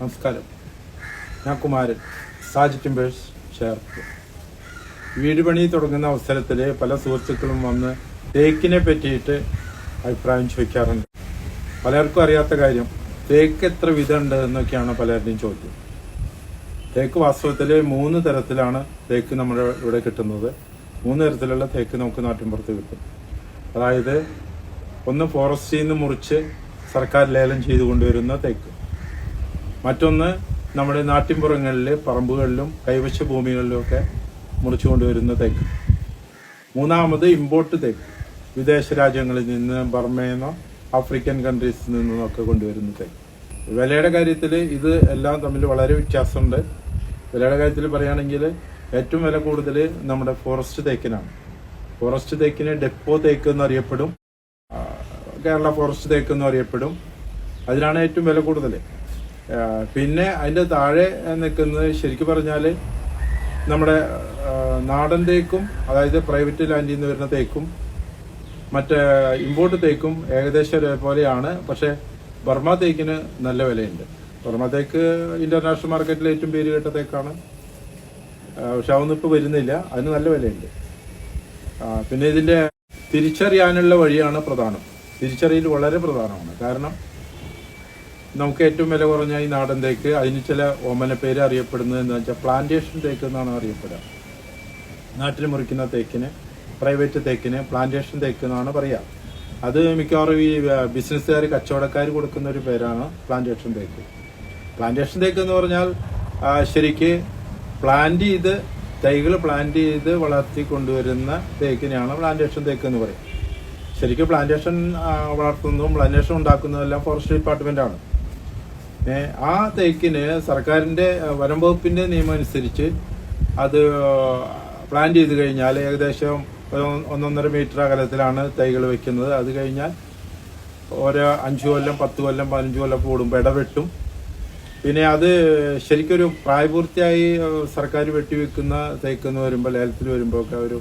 നമസ്കാരം. ഞാൻ കുമാരൻ സാജ് ടിമ്പേഴ്സ് ചേർപ്പ് വീട് പണി തുടങ്ങുന്ന അവസരത്തിൽ പല സുഹൃത്തുക്കളും വന്ന് തേക്കിനെ പറ്റിയിട്ട് അഭിപ്രായം ചോദിക്കാറുണ്ട്. പലർക്കും അറിയാത്ത കാര്യം തേക്ക് എത്ര വിധമുണ്ട് എന്നൊക്കെയാണ് പലരുടെയും ചോദ്യം. തേക്ക് വാസ്തവത്തിൽ മൂന്ന് തരത്തിലാണ് തേക്ക് നമ്മുടെ ഇവിടെ കിട്ടുന്നത്. മൂന്ന് തരത്തിലുള്ള തേക്ക് നമുക്ക് നാട്ടിൻപുറത്ത് കിട്ടും. അതായത് ഒന്ന് ഫോറസ്റ്റിൽ നിന്ന് മുറിച്ച് സർക്കാർ ലേലം ചെയ്തു കൊണ്ടുവരുന്ന തേക്ക്. മറ്റൊന്ന് നമ്മുടെ നാട്ടിൻപുറങ്ങളിൽ പറമ്പുകളിലും കൈവശ ഭൂമികളിലും ഒക്കെ മുറിച്ചു കൊണ്ടുവരുന്ന തേക്ക്. മൂന്നാമത് ഇമ്പോർട്ട് തേക്ക്. വിദേശ രാജ്യങ്ങളിൽ നിന്ന് ബർമേന്നോ ആഫ്രിക്കൻ കൺട്രീസിൽ ഒക്കെ കൊണ്ടുവരുന്ന തേക്ക്. വിലയുടെ കാര്യത്തിൽ ഇത് എല്ലാം തമ്മിൽ വളരെ വ്യത്യാസമുണ്ട്. വിലയുടെ കാര്യത്തിൽ പറയുകയാണെങ്കിൽ ഏറ്റവും വില കൂടുതൽ നമ്മുടെ ഫോറസ്റ്റ് തേക്കിനാണ്. ഫോറസ്റ്റ് തേക്കിന് ഡെപ്പോ തേക്ക് എന്നറിയപ്പെടും. കേരള ഫോറസ്റ്റ് തേക്ക് എന്നും അറിയപ്പെടും അതിനാണ് ഏറ്റവും വില കൂടുതൽ പിന്നെ അതിന്റെ താഴെ നിൽക്കുന്നത് ശരിക്കും പറഞ്ഞാൽ നമ്മുടെ നാടൻ തേക്കും അതായത് പ്രൈവറ്റ് ലാൻഡിൽ നിന്ന് വരുന്ന തേക്കും മറ്റേ ഇമ്പോർട്ട് തേക്കും ഏകദേശം ഒരേപോലെയാണ്. പക്ഷെ ബർമ തേക്കിന് നല്ല വിലയുണ്ട്. ബർമ തേക്ക് ഇന്റർനാഷണൽ മാർക്കറ്റിൽ ഏറ്റവും പേര് കേട്ട തേക്കാണ്. പക്ഷെ അതൊന്നും ഇപ്പൊ വരുന്നില്ല. അതിന് നല്ല വിലയുണ്ട്. പിന്നെ ഇതിന്റെ തിരിച്ചറിയാനുള്ള വഴിയാണ് പ്രധാനം. തിരിച്ചറിയൽ വളരെ പ്രധാനമാണ്. കാരണം നമുക്ക് ഏറ്റവും വില കുറഞ്ഞ ഈ നാടൻ തേക്ക് അതിന് ചില ഓമന പേര് അറിയപ്പെടുന്നത് എന്താ വെച്ചാൽ പ്ലാന്റേഷൻ തേക്ക് എന്നാണ് അറിയപ്പെടുക. നാട്ടിൽ മുറിക്കുന്ന തേക്കിന് പ്രൈവറ്റ് തേക്കിന് പ്ലാന്റേഷൻ തേക്ക് എന്നാണ് പറയുക അത് മിക്കവാറും ഈ ബിസിനസ്സുകാർ കച്ചവടക്കാർ കൊടുക്കുന്ന ഒരു പേരാണ് പ്ലാന്റേഷൻ തേക്ക്. പ്ലാന്റേഷൻ തേക്ക് എന്ന് പറഞ്ഞാൽ ശരിക്ക് പ്ലാന്റ് ചെയ്ത് തൈകൾ പ്ലാന്റ് ചെയ്ത് വളർത്തി കൊണ്ടുവരുന്ന തേക്കിനെയാണ് പ്ലാന്റേഷൻ തേക്ക് എന്ന് പറയും. ശരിക്കും പ്ലാന്റേഷൻ വളർത്തുന്നതും പ്ലാന്റേഷൻ ഉണ്ടാക്കുന്നതും എല്ലാം ഫോറസ്റ്റ് ഡിപ്പാർട്ട്മെന്റ് ആണ്. ആ തേക്കിന് സർക്കാരിന്റെ വനം വകുപ്പിന്റെ നിയമം അനുസരിച്ച് അത് പ്ലാൻ ചെയ്ത് കഴിഞ്ഞാൽ ഏകദേശം ഒന്നൊന്നര മീറ്റർ അകലത്തിലാണ് തൈകൾ വെക്കുന്നത്. അത് കഴിഞ്ഞാൽ ഓരോ അഞ്ച് കൊല്ലം പത്ത് കൊല്ലം പതിനഞ്ച് കൊല്ലം കൂടുമ്പോൾ ഇടവെട്ടും പിന്നെ അത് ശരിക്കൊരു പ്രായപൂർത്തിയായി സർക്കാർ വെട്ടിവെക്കുന്ന വെക്കുന്ന എന്ന് വരുമ്പോൾ ലേലത്തിൽ വരുമ്പോൾ ഒക്കെ ഒരു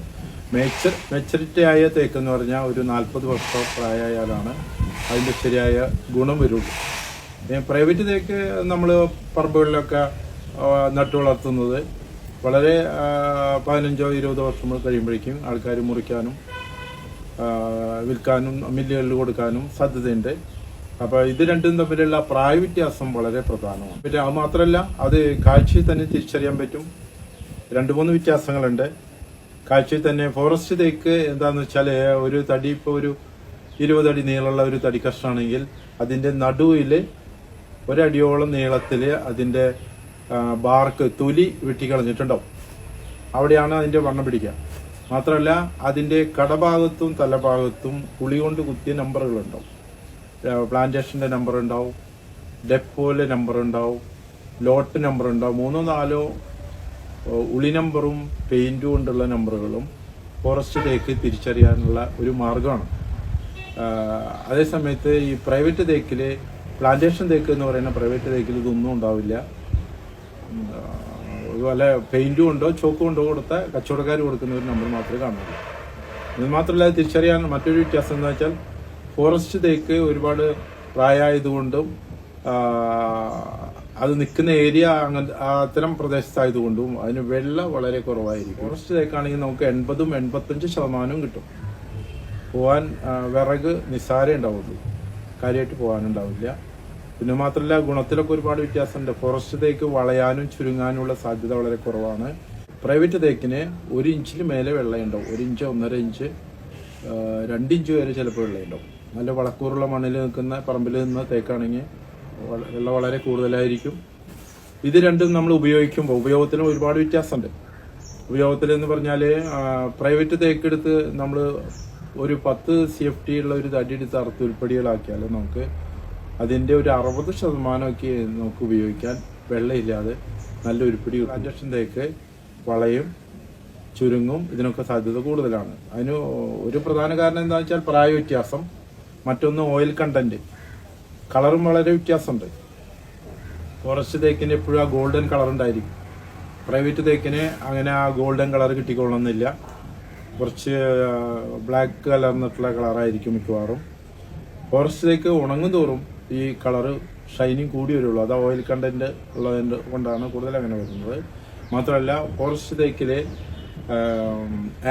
മെച്ചർ മെച്ചറിറ്റി ആയ തേക്കെന്ന് പറഞ്ഞാൽ ഒരു നാൽപ്പത് വർഷം പ്രായമായാലാണ് അതിന്റെ ശരിയായ ഗുണം വരുള്ളൂ. പ്രൈവറ്റ് തേക്ക് നമ്മൾ പറമ്പുകളിലൊക്കെ നട്ടു വളർത്തുന്നത്. വളരെ പതിനഞ്ചോ ഇരുപതോ വർഷം കഴിയുമ്പോഴേക്കും ആൾക്കാർ മുറിക്കാനും വിൽക്കാനും മില്ലുകളിൽ കൊടുക്കാനും സാധ്യതയുണ്ട്. അപ്പോൾ ഇത് രണ്ടും തമ്മിലുള്ള പ്രായ വ്യത്യാസം വളരെ പ്രധാനമാണ്. പിന്നെ അത് മാത്രമല്ല അത് കാഴ്ചയിൽ തന്നെ തിരിച്ചറിയാൻ പറ്റും. രണ്ട് മൂന്ന് വ്യത്യാസങ്ങളുണ്ട്. കാഴ്ചയിൽ തന്നെ ഫോറസ്റ്റ് തേക്ക് എന്താണെന്ന് വെച്ചാൽ ഒരു തടി ഇപ്പോൾ ഒരു ഇരുപതടി നീളമുള്ള ഒരു തടി കഷ്ണമാണെങ്കിൽ അതിന്റെ നടുവിൽ ഒരടിയോളം നീളത്തിൽ അതിന്റെ ബാർക്ക് തൊലി വെട്ടിക്കളഞ്ഞിട്ടുണ്ടാവും. അവിടെയാണ് അതിന്റെ വണ്ണം പിടിക്കുക. മാത്രമല്ല അതിന്റെ കടഭാഗത്തും തലഭാഗത്തും പുളി കൊണ്ട് കുത്തിയ നമ്പറുകൾ ഉണ്ടാവും പ്ലാന്റേഷന്റെ നമ്പർ ഉണ്ടാവും ഡെപ്പോയിലെ നമ്പർ ഉണ്ടാവും ലോട്ട് നമ്പർ ഉണ്ടാവും മൂന്നോ നാലോ ഉളി നമ്പറും പെയിന്റും കൊണ്ടുള്ള നമ്പറുകളും ഫോറസ്റ്റ് തിരിച്ചറിയാനുള്ള ഒരു മാർഗമാണ്. അതേസമയത്ത് ഈ പ്രൈവറ്റ് തേക്കിൽ പ്ലാന്റേഷൻ തേക്ക് എന്ന് പറയുന്ന പ്രൈവറ്റ് തേക്കിൽ ഇതൊന്നും ഉണ്ടാവില്ല. അതുപോലെ പെയിന്റും കൊണ്ടോ ചോക്ക് കൊണ്ടോ കൊടുത്ത കച്ചവടക്കാർ കൊടുക്കുന്ന ഒരു നമ്പർ മാത്രമേ കാണുള്ളൂ ഇത് മാത്രമല്ല തിരിച്ചറിയാൻ മറ്റൊരു വ്യത്യാസം എന്ന് വെച്ചാൽ ഫോറസ്റ്റ് തേക്ക് ഒരുപാട് പ്രായമായതുകൊണ്ടും അത് നിൽക്കുന്ന ഏരിയ അങ്ങനെ അത്തരം പ്രദേശത്തായതുകൊണ്ടും അതിന് വെള്ളം വളരെ കുറവായിരിക്കും. ഫോറസ്റ്റ് തേക്കാണെങ്കിൽ നമുക്ക് എൺപതും എൺപത്തഞ്ച് ശതമാനവും കിട്ടും. പോവാൻ വിറക് നിസ്സാരേ ഉണ്ടാവുള്ളൂ. കാര്യമായിട്ട് പോകാനുണ്ടാവില്ല. പിന്നെ മാത്രമല്ല ഗുണത്തിലൊക്കെ ഒരുപാട് വ്യത്യാസമുണ്ട്. ഫോറസ്റ്റ് തേക്ക് വളയാനും ചുരുങ്ങാനുള്ള സാധ്യത വളരെ കുറവാണ്. പ്രൈവറ്റ് തേക്കിന് ഒരു ഇഞ്ചിൽ മേലെ വെള്ളയുണ്ടാവും. ഒരു ഇഞ്ച് ഒന്നര ഇഞ്ച് രണ്ടിഞ്ച് വരെ ചിലപ്പോൾ വെള്ളയുണ്ടാവും. നല്ല വളക്കൂറുള്ള മണ്ണിൽ നിൽക്കുന്ന പറമ്പിൽ നിന്ന് തേക്കാണെങ്കിൽ വള- വെള്ളം വളരെ കൂടുതലായിരിക്കും. ഇത് രണ്ടും നമ്മൾ ഉപയോഗിക്കുമ്പോൾ ഉപയോഗത്തിന് ഒരുപാട് വ്യത്യാസമുണ്ട്. ഉപയോഗത്തിൽ എന്ന് പറഞ്ഞാൽ പ്രൈവറ്റ് തേക്കെടുത്ത് നമ്മൾ ഒരു പത്ത് സി എഫ് ടി ഉള്ള ഒരു തടി എടുത്ത് അറുത്ത് ഉരുപ്പടികളാക്കിയാൽ നമുക്ക് അതിന്റെ ഒരു അറുപത് ശതമാനമൊക്കെ നമുക്ക് ഉപയോഗിക്കാൻ വെള്ളമില്ലാതെ നല്ല ഉരുപ്പിടി പ്ലാന്റേഷൻ തേക്ക് വളയും ചുരുങ്ങും ഇതിനൊക്കെ സാധ്യത കൂടുതലാണ്. അതിന് ഒരു പ്രധാന കാരണം എന്താ വെച്ചാൽ പ്രായ വ്യത്യാസം മറ്റൊന്ന് ഓയിൽ കണ്ടന്റ് കളറും വളരെ വ്യത്യാസമുണ്ട്. ഫോറസ്റ്റ് തേക്കിന് എപ്പോഴും ആ ഗോൾഡൻ കളർ ഉണ്ടായിരിക്കും. പ്രൈവറ്റ് തേക്കിന് അങ്ങനെ ആ ഗോൾഡൻ കളർ കിട്ടിക്കൊള്ളണമെന്നില്ല. കുറച്ച് ബ്ലാക്ക് കലർന്നിട്ടുള്ള കളറായിരിക്കും മിക്കവാറും. ഫോറസ്റ്റിലേക്ക് ഉണങ്ങും തോറും ഈ കളറ് ഷൈനിങ് കൂടി വരുള്ളൂ. അത് ഓയിൽ കണ്ടന്റ് ഉള്ളതിന്റെ കൊണ്ടാണ് കൂടുതൽ അങ്ങനെ വരുന്നത്. മാത്രമല്ല ഫോറസ്റ്റ് തേക്കിലെ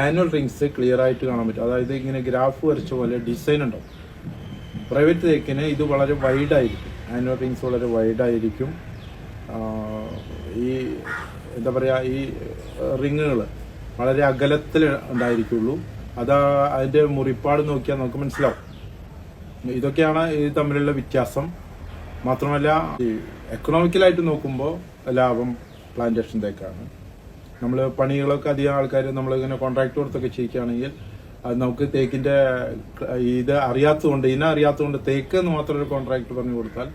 ആനുവൽ റിങ്സ് ക്ലിയർ ആയിട്ട് കാണാൻ പറ്റും. അതായത് ഇങ്ങനെ ഗ്രാഫ് വരച്ച പോലെ ഡിസൈൻ ഉണ്ടാവും. പ്രൈവറ്റ് തേക്കിന് ഇത് വളരെ വൈഡായിരിക്കും ആനുവൽ റിങ്സ് വളരെ വൈഡായിരിക്കും ഈ എന്താ പറയുക ഈ റിങ്ങുകൾ വളരെ അകലത്തിൽ ഉണ്ടായിരിക്കുള്ളൂ. അത് അതിന്റെ മുറിപ്പാട് നോക്കിയാൽ നമുക്ക് മനസ്സിലാവും. ഇതൊക്കെയാണ് ഇത് തമ്മിലുള്ള വ്യത്യാസം. മാത്രമല്ല എക്കണോമിക്കലായിട്ട് നോക്കുമ്പോൾ ലാഭം പ്ലാന്റേഷൻ തേക്കാണ് നമ്മൾ പണികളൊക്കെ അധികം ആൾക്കാർ നമ്മളിങ്ങനെ കോൺട്രാക്ട് കൊടുത്തൊക്കെ ചെയ്യിക്കുകയാണെങ്കിൽ അത് നമുക്ക് തേക്കിന്റെ ഇത് അറിയാത്തതുകൊണ്ട് ഇന അറിയാത്തതുകൊണ്ട് തേക്ക് എന്ന് മാത്രം ഒരു കോൺട്രാക്ട് പറഞ്ഞു കൊടുത്താൽ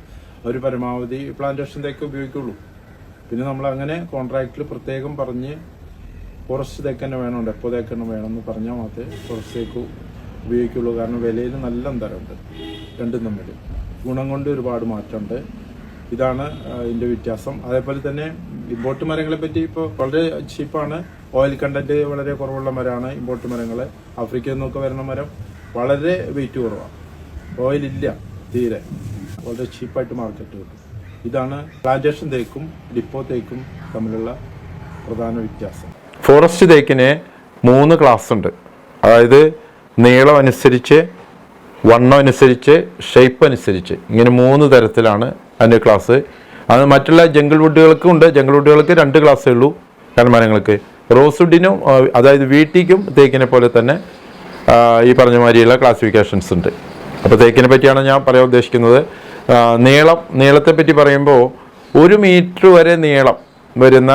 അവർ പരമാവധി പ്ലാന്റേഷൻ തേക്ക് ഉപയോഗിക്കുള്ളൂ. പിന്നെ നമ്മൾ അങ്ങനെ കോൺട്രാക്റ്റിൽ പ്രത്യേകം പറഞ്ഞ് ഫോറസ്റ്റ് തേക്ക് തന്നെ വേണം ഡെപ്പോ തേക്ക് തന്നെ വേണമെന്ന് പറഞ്ഞാൽ മാത്രമേ കുറച്ച് തേക്ക് ഉപയോഗിക്കുള്ളൂ. കാരണം വിലയിൽ നല്ല അന്തരമുണ്ട് രണ്ടും തമ്മിൽ. ഗുണം കൊണ്ട് ഒരുപാട് മാറ്റമുണ്ട്. ഇതാണ് ഇതിന്റെ വ്യത്യാസം. അതേപോലെ തന്നെ ഇമ്പോർട്ട് മരങ്ങളെ പറ്റി ഇപ്പോൾ വളരെ ചീപ്പാണ്. ഓയിൽ കണ്ടന്റ് വളരെ കുറവുള്ള മരമാണ് ഇമ്പോർട്ട് മരങ്ങൾ ആഫ്രിക്കയിൽ നിന്നൊക്കെ വരുന്ന മരം വളരെ വെയിറ്റ് കുറവാണ് ഓയിൽ ഇല്ല തീരെ. വളരെ ചീപ്പായിട്ട് മാർക്കറ്റ് കിട്ടും. ഇതാണ് പ്ലാന്റേഷൻ തേക്കും ഡിപ്പോ തേക്കും തമ്മിലുള്ള പ്രധാന വ്യത്യാസം. ഫോറസ്റ്റ് തേക്കിന് മൂന്ന് ക്ലാസ് ഉണ്ട് അതായത് നീളം അനുസരിച്ച് വണ്ണം അനുസരിച്ച് ഷേപ്പ് അനുസരിച്ച്. ഇങ്ങനെ മൂന്ന് തരത്തിലാണ് അതിന്റെ ക്ലാസ്. അത് മറ്റുള്ള ജംഗിൾ വുഡുകൾക്കും ഉണ്ട്. ജംഗിൾ വുഡുകൾക്ക് രണ്ട് ക്ലാസ്സേ ഉള്ളൂ കൺമാനങ്ങൾക്ക് റോസ് വുഡിനും അതായത് വീട്ടിക്കും തേക്കിനെ പോലെ തന്നെ ഈ പറഞ്ഞ മാതിരിയുള്ള ക്ലാസിഫിക്കേഷൻസ് ഉണ്ട്. അപ്പോൾ തേക്കിനെ പറ്റിയാണ് ഞാൻ പറയാൻ ഉദ്ദേശിക്കുന്നത്. നീളം നീളത്തെ പറ്റി പറയുമ്പോൾ ഒരു മീറ്റർ വരെ നീളം വരുന്ന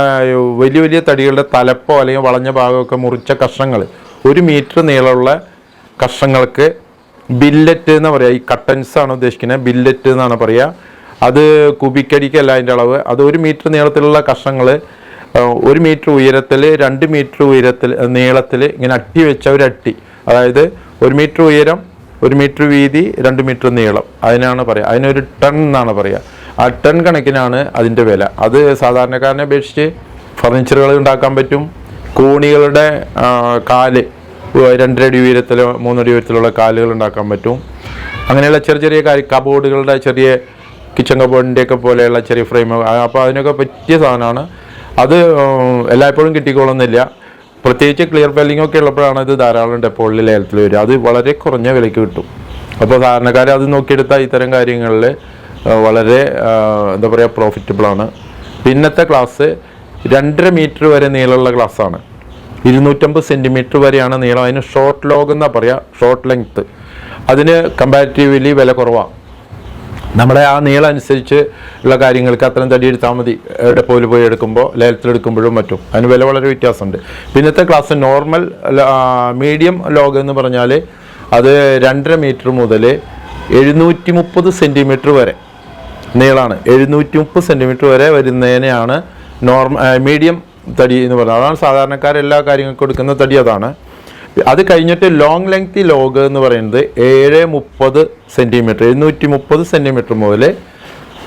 വലിയ വലിയ തടികളുടെ തലപ്പോ അല്ലെങ്കിൽ വളഞ്ഞ ഭാഗമൊക്കെ മുറിച്ച കഷ്ണങ്ങൾ. ഒരു മീറ്റർ നീളമുള്ള കഷ്ണങ്ങൾക്ക് ബില്ലറ്റ് എന്ന് പറയാം. ഈ കട്ടൻസ് ആണ് ഉദ്ദേശിക്കുന്നത്. ബില്ലറ്റ് എന്നാണ് പറയുക അത് കുബിക്കടിക്കല്ല അതിന്റെ അളവ്. അത് ഒരു മീറ്റർ നീളത്തിലുള്ള കഷ്ണങ്ങൾ ഒരു മീറ്റർ ഉയരത്തിൽ രണ്ട് മീറ്റർ ഉയരത്തിൽ നീളത്തിൽ ഇങ്ങനെ അട്ടി വെച്ച ഒരു അട്ടി. അതായത് ഒരു മീറ്റർ ഉയരം ഒരു മീറ്റർ വീതി രണ്ട് മീറ്റർ നീളം. അതിനാണ് പറയുക അതിനൊരു ടൺ എന്നാണ് പറയുക ആ ടൺ കണക്കിനാണ് അതിന്റെ വില. അത് സാധാരണക്കാരനെ അപേക്ഷിച്ച് ഫർണിച്ചറുകൾ ഉണ്ടാക്കാൻ പറ്റും. കോണികളുടെ കാൽ രണ്ടരടി ഉയരത്തിലോ മൂന്നടി ഉയരത്തിലുള്ള കാലുകൾ ഉണ്ടാക്കാൻ പറ്റും. അങ്ങനെയുള്ള ചെറിയ ചെറിയ കാര്യം കബോർഡുകളുടെ ചെറിയ കിച്ചൺ കബോർഡിന്റെ ഒക്കെ പോലെയുള്ള ചെറിയ ഫ്രെയിം അപ്പോൾ അതിനൊക്കെ പറ്റിയ സാധനമാണ്. അത് എല്ലായ്പ്പോഴും കിട്ടിക്കോളുന്നില്ല. പ്രത്യേകിച്ച് ക്ലിയർ ബെല്ലിംഗ് ഒക്കെ ഉള്ളപ്പോഴാണ് ഇത് ധാരാളം ഡെപ്പോളിൽ ലേലത്തിൽ വരിക. അത് വളരെ കുറഞ്ഞ വിലയ്ക്ക് കിട്ടും. അപ്പോൾ സാധാരണക്കാർ അത് നോക്കിയെടുത്താൽ ഇത്തരം കാര്യങ്ങളിൽ വളരെ എന്താ പറയുക പ്രോഫിറ്റബിളാണ് പിന്നത്തെ ക്ലാസ് രണ്ടര മീറ്റർ വരെ നീളമുള്ള ക്ലാസ്സാണ് ഇരുന്നൂറ്റമ്പത് സെന്റിമീറ്റർ വരെയാണ് നീളം. അതിന് ഷോർട്ട് ലോഗ് എന്നാ പറയുക ഷോർട്ട് ലെങ്ത്ത് അതിന് കമ്പാരിറ്റീവ്ലി വില കുറവാണ് നമ്മുടെ ആ നീളം അനുസരിച്ച് ഉള്ള കാര്യങ്ങൾക്ക് അത്രയും തടി എടുത്താൽ മതി. എവിടെ പോലും പോയി എടുക്കുമ്പോൾ ലേലത്തിലെടുക്കുമ്പോഴും മറ്റും അതിന് വില വളരെ വ്യത്യാസമുണ്ട്. പിന്നത്തെ ക്ലാസ് നോർമൽ മീഡിയം ലോഗ് എന്ന് പറഞ്ഞാൽ അത് രണ്ടര മീറ്റർ മുതൽ എഴുന്നൂറ്റി മുപ്പത് സെന്റിമീറ്റർ വരെ. നീളമാണ് എഴുന്നൂറ്റി മുപ്പത് സെന്റിമീറ്റർ വരെ വരുന്നതിനെയാണ് നോർമൽ മീഡിയം തടി എന്ന് പറയുന്നത്. അതാണ് സാധാരണക്കാർ എല്ലാ കാര്യങ്ങൾക്കും എടുക്കുന്ന തടി അതാണ്. അത് കഴിഞ്ഞിട്ട് ലോങ് ലെങ്തി ലോഗ് എന്ന് പറയുന്നത് ഏഴ് മുപ്പത് സെന്റിമീറ്റർ എഴുന്നൂറ്റി മുപ്പത് സെന്റിമീറ്റർ മുതൽ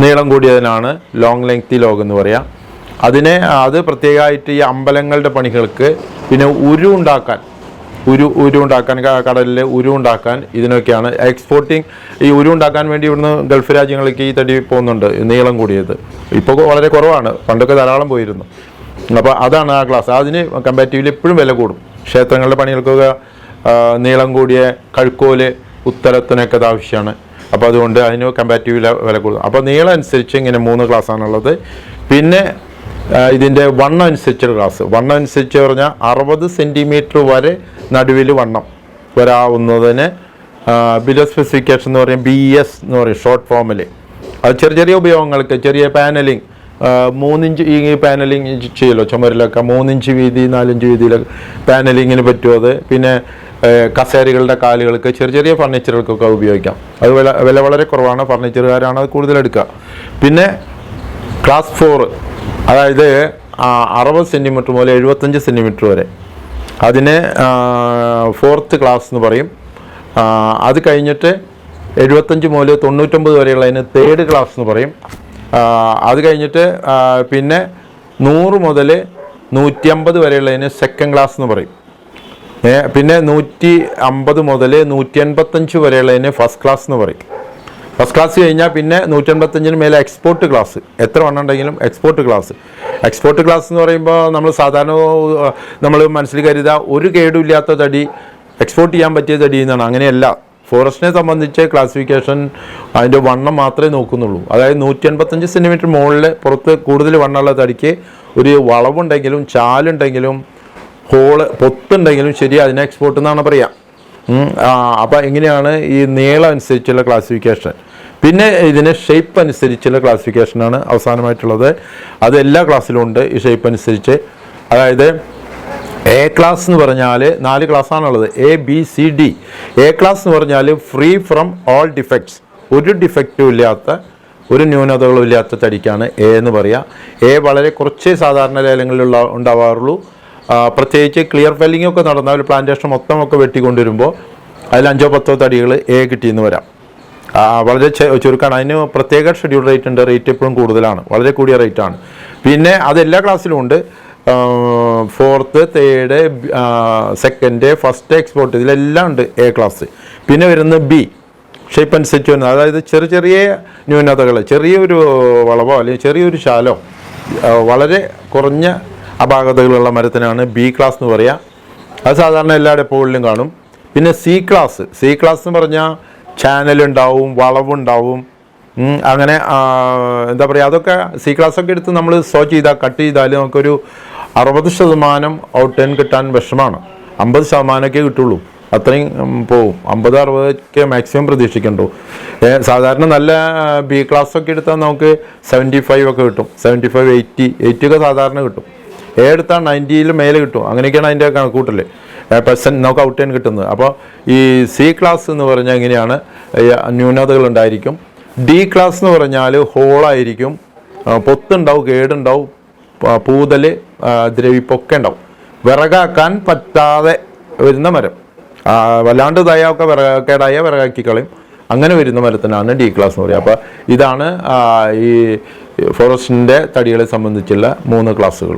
നീളം കൂടിയതിനാണ് ലോങ് ലെങ്തി ലോഗ് എന്ന് പറയാം. അതിനെ അത് പ്രത്യേകമായിട്ട് ഈ അമ്പലങ്ങളുടെ പണികൾക്ക് പിന്നെ ഉരു ഉണ്ടാക്കാൻ ഉരു ഉരുണ്ടാക്കാൻ ക- കടലിൽ ഉരു ഇതിനൊക്കെയാണ് എക്സ്പോർട്ടിങ് ഈ ഉരു ഉണ്ടാക്കാൻ വേണ്ടി ഇവിടുന്ന് ഗൾഫ് രാജ്യങ്ങളിലേക്ക് ഈ തടി പോകുന്നുണ്ട് നീളം കൂടിയത്. ഇപ്പോൾ വളരെ കുറവാണ് പണ്ടൊക്കെ ധാരാളം പോയിരുന്നു. അപ്പോൾ അതാണ് ആ ക്ലാസ് അതിന് കമ്പാരിറ്റീവ്ലി എപ്പോഴും വില കൂടും. ക്ഷേത്രങ്ങളുടെ പണികൾക്കൊക്കെ നീളം കൂടിയ കഴുക്കോൽ ഉത്തരത്തിനൊക്കെ അത് ആവശ്യമാണ്. അപ്പോൾ അതുകൊണ്ട് അതിന് കമ്പാരിറ്റീവ് വില കൂടും. അപ്പോൾ നീളം അനുസരിച്ച് ഇങ്ങനെ മൂന്ന് ക്ലാസ്സാണുള്ളത് പിന്നെ ഇതിന്റെ വണ്ണം അനുസരിച്ച് ഗ്ലാസ്. വണ്ണം അനുസരിച്ച് പറഞ്ഞാൽ അറുപത് സെന്റിമീറ്റർ വരെ നടുവിൽ വണ്ണം വരാവുന്നതിന് ബിലോ സ്പെസിഫിക്കേഷൻ എന്ന് പറയും ബി എസ് എന്ന് പറയും ഷോർട്ട് ഫോമിൽ അത് ചെറിയ ചെറിയ ഉപയോഗങ്ങൾക്ക് ചെറിയ പാനലിങ് മൂന്നിഞ്ച് ഈ പാനലിങ് ചെയ്യലോ ചുമരിലൊക്കെ മൂന്നിഞ്ച് വീതി നാലിഞ്ച് വീതിയിലൊക്കെ പാനലിങ്ങിന് പറ്റും അത്. പിന്നെ കസേരകളുടെ കാലുകൾക്ക് ചെറിയ ചെറിയ ഫർണിച്ചറുകൾക്കൊക്കെ ഉപയോഗിക്കാം. അത് വില വില വളരെ കുറവാണ് ഫർണിച്ചറുകാരാണ് അത് കൂടുതലെടുക്കുക പിന്നെ ക്ലാസ് ഫോർ അതായത് അറുപത് സെന്റിമീറ്റർ മുതൽ എഴുപത്തഞ്ച് സെന്റിമീറ്റർ വരെ. അതിനെ ഫോർത്ത് ക്ലാസ് എന്ന് പറയും. അത് കഴിഞ്ഞിട്ട് എഴുപത്തഞ്ച് മുതൽ തൊണ്ണൂറ്റൊമ്പത് വരെയുള്ളതിന് തേർഡ് ക്ലാസ് എന്ന് പറയും. അത് കഴിഞ്ഞിട്ട് പിന്നെ നൂറ് മുതൽ നൂറ്റി അമ്പത് വരെയുള്ളതിന് സെക്കൻഡ് ക്ലാസ് എന്ന് പറയും. പിന്നെ നൂറ്റി അമ്പത് മുതൽ നൂറ്റി എൺപത്തഞ്ച് വരെയുള്ളതിന് ഫസ്റ്റ് ക്ലാസ് എന്ന് പറയും. ഫസ്റ്റ് ക്ലാസ് കഴിഞ്ഞാൽ പിന്നെ നൂറ്റൻപത്തഞ്ചിന് മേലെ എക്സ്പോർട്ട് ക്ലാസ് എത്ര വണ്ണം ഉണ്ടെങ്കിലും എക്സ്പോർട്ട് ക്ലാസ് എക്സ്പോർട്ട് ക്ലാസ് എന്ന് പറയുമ്പോൾ നമ്മൾ സാധാരണ നമ്മൾ മനസ്സിൽ കരുതുക ഒരു കേടുമില്ലാത്ത തടി എക്സ്പോർട്ട് ചെയ്യാൻ പറ്റിയ തടി എന്നാണ്. അങ്ങനെയല്ല. ഫോറസ്റ്റിനെ സംബന്ധിച്ച് ക്ലാസിഫിക്കേഷൻ അതിന്റെ വണ്ണം മാത്രമേ നോക്കുന്നുള്ളൂ. അതായത് നൂറ്റി അൻപത്തഞ്ച് സെന്റിമീറ്റർ മുകളിൽ പുറത്ത് കൂടുതൽ വണ്ണമുള്ള തടിക്ക് ഒരു വളവുണ്ടെങ്കിലും ചാലുണ്ടെങ്കിലും ഹോൾ പൊത്തുണ്ടെങ്കിലും ശരി അതിനെ എക്സ്പോർട്ട് എന്നാണ് പറയുക അപ്പോൾ എങ്ങനെയാണ് ഈ നീളം അനുസരിച്ചുള്ള ക്ലാസിഫിക്കേഷൻ പിന്നെ ഇതിന് ഷേപ്പ് അനുസരിച്ചുള്ള ക്ലാസിഫിക്കേഷനാണ് അവസാനമായിട്ടുള്ളത്. അത് എല്ലാ ക്ലാസ്സിലും ഉണ്ട് ഈ ഷേപ്പ് അനുസരിച്ച്. അതായത് എ ക്ലാസ് എന്ന് പറഞ്ഞാൽ നാല് ക്ലാസ്സാണുള്ളത് A B C D A class എന്ന് പറഞ്ഞാൽ ഫ്രീ ഫ്രം ഓൾ ഡിഫക്ട്സ് ഒരു ഡിഫക്റ്റും ഇല്ലാത്ത ഒരു ന്യൂനതകളും ഇല്ലാത്ത തടിക്കാണ് എ എന്ന് പറയുക എ വളരെ കുറച്ച് സാധാരണ ലേലങ്ങളിലുള്ള ഉണ്ടാവാറുള്ളൂ. പ്രത്യേകിച്ച് ക്ലിയർ ഫെല്ലിംഗ് ഒക്കെ നടന്നാൽ പ്ലാന്റേഷൻ മൊത്തമൊക്കെ വെട്ടിക്കൊണ്ടിരുമ്പോൾ അതിൽ അഞ്ചോ പത്തോ തടികൾ എ കിട്ടിയെന്ന് വരാം. വളരെ ചുരുക്കമാണ് അതിന് പ്രത്യേക ഷെഡ്യൂൾ റേറ്റ് ഉണ്ട്. റേറ്റ് എപ്പോഴും കൂടുതലാണ്. വളരെ കൂടിയ റേറ്റ് ആണ്. പിന്നെ അത് എല്ലാ ക്ലാസ്സിലും ഉണ്ട്. Fourth third second first export ഇതിലെല്ലാം ഉണ്ട് എ ക്ലാസ് പിന്നെ വരുന്നത് ബി ഷേപ്പ് അനുസരിച്ച് വരുന്നത്. അതായത് ചെറിയ ചെറിയ ന്യൂനതകൾ ചെറിയൊരു വളവോ അല്ലെങ്കിൽ ചെറിയൊരു ശാലോ വളരെ കുറഞ്ഞ അപാകതകളുള്ള മരത്തിനാണ് ബി ക്ലാസ് എന്ന് പറയുക അത് സാധാരണ എല്ലാ ഡെപ്പോകളിലും കാണും. പിന്നെ സി ക്ലാസ് സി ക്ലാസ് എന്ന് പറഞ്ഞാൽ ചാനലുണ്ടാവും വളവുണ്ടാവും. അങ്ങനെ എന്താ പറയുക അതൊക്കെ സി ക്ലാസ് ഒക്കെ എടുത്ത് നമ്മൾ സോ ചെയ്താൽ കട്ട് ചെയ്താൽ നമുക്കൊരു അറുപത് ശതമാനം ഔട്ട് ടെൻ കിട്ടാൻ വിഷമാണ്. അമ്പത് ശതമാനമൊക്കെ കിട്ടുള്ളൂ. അത്രയും പോവും. അമ്പത് അറുപതൊക്കെ മാക്സിമം പ്രതീക്ഷിക്കണ്ടു. സാധാരണ നല്ല ബി ക്ലാസ് ഒക്കെ എടുത്താൽ നമുക്ക് സെവന്റി ഫൈവ് ഒക്കെ കിട്ടും. സെവന്റി ഫൈവ് എയ്റ്റി എയ്റ്റി ഒക്കെ സാധാരണ കിട്ടും. എ എടുത്താൽ നയന്റിയിൽ മേലെ കിട്ടും. അങ്ങനെയൊക്കെയാണ് അതിന്റെ കണക്കൂട്ടൽ പെർസെന്റ് നമുക്ക് ഔട്ട് ടൈൻ കിട്ടുന്നത്. അപ്പോൾ ഈ സി ക്ലാസ് എന്ന് പറഞ്ഞാൽ ഇങ്ങനെയാണ്. ന്യൂനതകൾ ഉണ്ടായിരിക്കും. ഡി ക്ലാസ് എന്ന് പറഞ്ഞാൽ ഹോളായിരിക്കും പൊത്തുണ്ടാവും കേടുണ്ടാവും. പൂതൽ ദ്രവിപ്പൊക്കെ ഉണ്ടാവും. വിറകാക്കാൻ പറ്റാതെ വരുന്ന മരം. വല്ലാണ്ട് ഇതായൊക്കെ വിറക കേടായ വിറകാക്കി കളയും. അങ്ങനെ വരുന്ന മരത്തിനാണ് ഡി ക്ലാസ് എന്ന് പറയുക. അപ്പോൾ ഇതാണ് ഈ ഫോറസ്റ്റിന്റെ തടികളെ സംബന്ധിച്ചുള്ള മൂന്ന് ക്ലാസ്സുകൾ